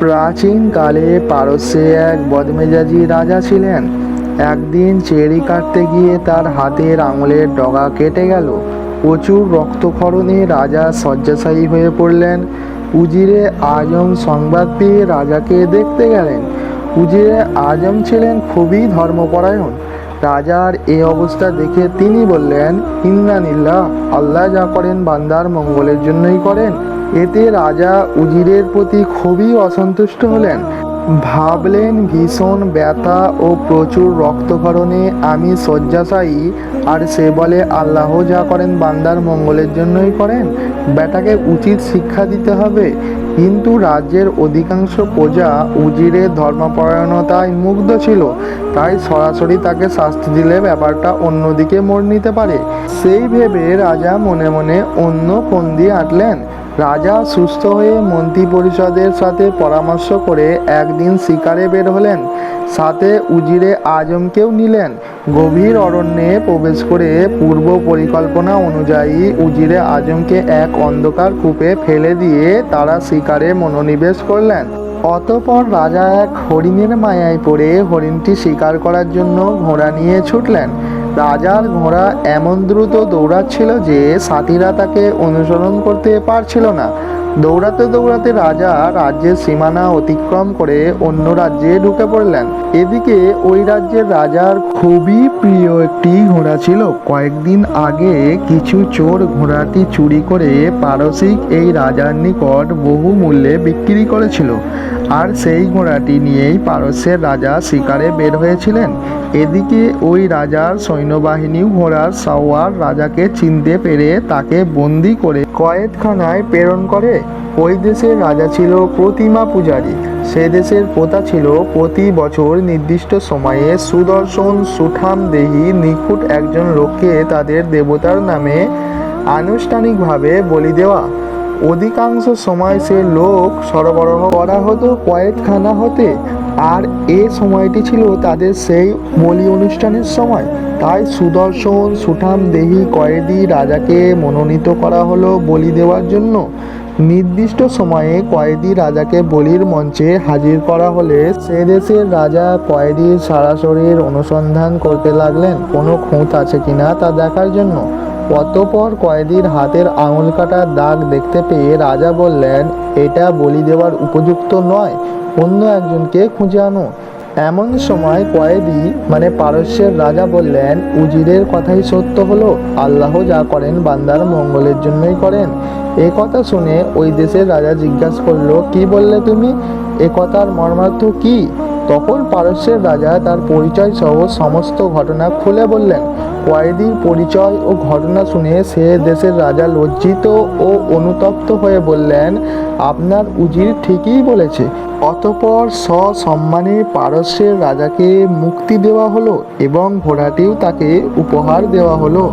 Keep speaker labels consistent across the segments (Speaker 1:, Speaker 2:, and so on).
Speaker 1: প্রাচীনকালে পারস্যে এক বদমেজাজি রাজা ছিলেন। একদিন চেরি কাটতে গিয়ে তার হাতের আঙুলের ডগা কেটে গেল। প্রচুর রক্তক্ষরণে রাজা শয্যাশায়ী হয়ে পড়লেন। উজিরে আজম সংবাদ পেয়ে রাজাকে দেখতে গেলেন। উজিরে আজম ছিলেন খুবই ধর্মপরায়ণ। রাজার এ অবস্থা দেখে তিনি বললেন ইন্দ্রানিল্লা আল্লাহ যা করেন বান্দার মঙ্গলের জন্যই করেন। এতে রাজা উজিরের প্রতি খুবই অসন্তুষ্ট হলেন। ভাবলেন, ভীষণ ব্যথা ও প্রচুর রক্তক্ষরণে আমি শয্যাশায়ী, আর সে বলে, আল্লাহ যা করেন, বান্দার মঙ্গলের জন্যই করেন। বেটাকে উচিত শিক্ষা দিতে হবে। কিন্তু রাজ্যের অধিকাংশ প্রজা উজিরের ধর্মপরায়ণতায় মুগ্ধ ছিল। তাই সরাসরি তাকে শাস্তি দিলে ব্যাপারটা অন্যদিকে মোড় নিতে পারে। সেই ভেবে রাজা মনে মনে অন্য ফন্দি আঁটলেন। রাজা সুস্থ হয়ে মন্ত্রী পরিষদের সাথে পরামর্শ করে একদিন শিকারে বের হলেন। সাথে উজিরে আজমকেও নিলেন। গভীর অরণ্যে প্রবেশ করে পূর্ব পরিকল্পনা অনুযায়ী উজিরে আজমকে এক অন্ধকার কূপে ফেলে দিয়ে তারা শিকারে মনোনিবেশ করলেন। অতপর রাজা এক হরিণের মায়ায় পড়ে হরিণটি শিকার করার জন্য ঘোড়া নিয়ে ছুটলেন। রাজার ঘোড়া এমন দ্রুত দৌড়াচ্ছিল যে সাথীরা তাকে অনুসরণ করতে পারছিল না। দৌড়াতে দৌড়াতে রাজা রাজ্যের সীমানা অতিক্রম করে অন্য রাজ্যে ঢুকে পড়লেন। এদিকে ওই রাজ্যের রাজার খুবই প্রিয় একটি ঘোড়া ছিল। কয়েকদিন আগে কিছু চোর ঘোড়াটি চুরি করে পারসিক এই রাজার নিকট বহু মূল্যে বিক্রি করেছিল। আর সেই ঘোড়াটি নিয়েই পারস্যের রাজা শিকারে বের হয়েছিলেন। এদিকে ওই রাজার সৈন্যবাহিনীও ঘোড়ার সাওয়ার রাজাকে চিনতে পেরে তাকে বন্দি করে কয়েদখানায় প্রেরণ করে। ওই দেশের রাজা ছিল প্রতিমা পূজারী। সে দেশের প্রথা ছিল প্রতি বছর নির্দিষ্ট সময়ে সুদর্শন সুঠাম দেহী নিখুঁত একজন লোককে তাদের দেবতার নামে আনুষ্ঠানিকভাবে বলি দেওয়া। অধিকাংশ সময় সে লোক সরবরাহ করা হতো কয়েকখানা হতে। আর এ সময়টি ছিল তাদের সেই বলি অনুষ্ঠানের সময়। তাই সুদর্শন, সুঠাম দেহি কয়েদি রাজাকে মনোনীত করা হলো বলি দেওয়ার জন্য। নির্দিষ্ট সময়ে কয়েদি রাজাকে বলির মঞ্চে হাজির করা হলে সে দেশের রাজা কয়েদির সারা শরীর অনুসন্ধান করতে লাগলেন। কোনো খুঁত আছে কিনা তা দেখার জন্য। অতপর কয়েদির হাতের আঙুল কাটার দাগ দেখতে পেয়ে রাজা বললেন, এটা বলি দেওয়ার উপযুক্ত নয়, অন্য একজনকে খুঁজে আনো। এমন সময় কয়েদি মানে পারস্যের রাজা বললেন, উজিরের কথাই সত্য হলো, আল্লাহ যা করেন বান্দার মঙ্গলের জন্যই করেন। এ কথা শুনে ওই দেশের রাজা জিজ্ঞাসা করল, কি বললে তুমি? এ কথার মর্মার্থ কি? তখন পারস্যের রাজা তার পরিচয় সহ সমস্ত ঘটনা খুলে বললেন কয়েদির পরিচয় ও ঘটনা শুনে সে দেশের রাজা লজ্জিত ও অনুতপ্ত হয়ে বললেন, আপনার উজির ঠিকই বলেছে। অতপর সসম্মানে পারস্যের রাজাকে মুক্তি দেওয়া হলো এবং ঘোড়াটিও তাকে উপহার দেওয়া হলো।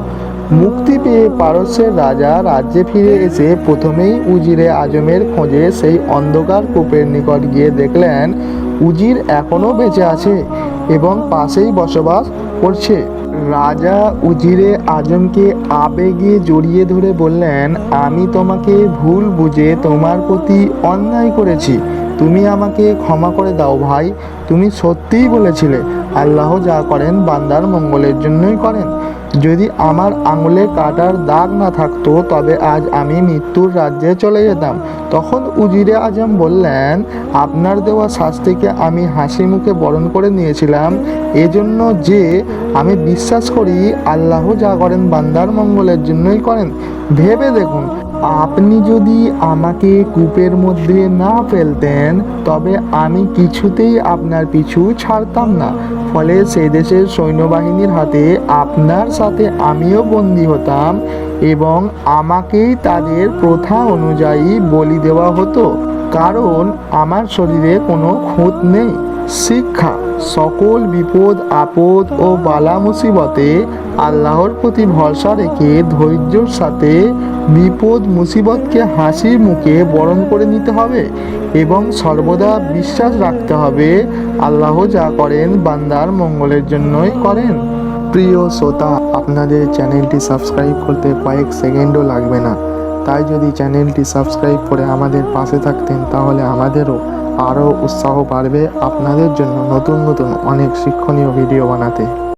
Speaker 1: মুক্তি পেয়ে পারস্যের রাজা রাজ্যে ফিরে এসে প্রথমেই উজিরে আজমের খোঁজে সেই অন্ধকার কূপের নিকট গিয়ে দেখলেন, উজির এখনও বেঁচে আছে এবং পাশেই বসবাস করছে। রাজা উজিরে আজমকে আবেগে জড়িয়ে ধরে বললেন, আমি তোমাকে ভুল বুঝে তোমার প্রতি অন্যায় করেছি। তুমি আমাকে ক্ষমা করে দাও ভাই। তুমি সত্যিই বলেছিলে, আল্লাহ যা করেন বান্দার মঙ্গলের জন্যই করেন। যদি আমার আঙুলে কাটার দাগ না থাকতো, তবে আজ আমি মৃত্যুর রাজ্যে চলে যেতাম। তখন উজিরে আজম বললেন, আপনার দেওয়া শাস্তিকে আমি হাসি মুখে বরণ করে নিয়েছিলাম। এজন্য যে আমি বিশ্বাস করি, আল্লাহ যা করেন, বান্দার মঙ্গলের জন্যই করেন। ভেবে দেখুন আপনি যদি আমাকে কূপের মধ্যে না ফেলতেন, তবে আমি কিছুতেই আপনার পিছু ছাড়তাম না। ফলে সেই দেশের সৈন্যবাহিনীর হাতে আপনার সাথে আমিও বন্দী হতাম এবং আমাকেই তাদের প্রথা অনুযায়ী বলি দেওয়া হতো। কারণ আমার শরীরে কোনো খুঁত নেই। শিক্ষা। সকল বিপদ, আপদ ও বালা মুসিবতে আল্লাহর প্রতি ভরসা রেখে ধৈর্যর সাথে বিপদ, মুসিবতকে হাসির মুখে বরণ করে নিতে হবে এবং সর্বদা বিশ্বাস রাখতে হবে আল্লাহ যা করেন বান্দার মঙ্গলের জন্যই করেন। প্রিয় শ্রোতা, আপনাদের চ্যানেলটি সাবস্ক্রাইব করতে কয়েক সেকেন্ডও লাগবে না। তাই যদি চ্যানেলটি সাবস্ক্রাইব করে আমাদের পাশে থাকতেন তাহলে আমাদেরও আরও উৎসাহ বাড়বে আপনাদের জন্য নতুন নতুন অনেক শিক্ষণীয় ভিডিও বানাতে।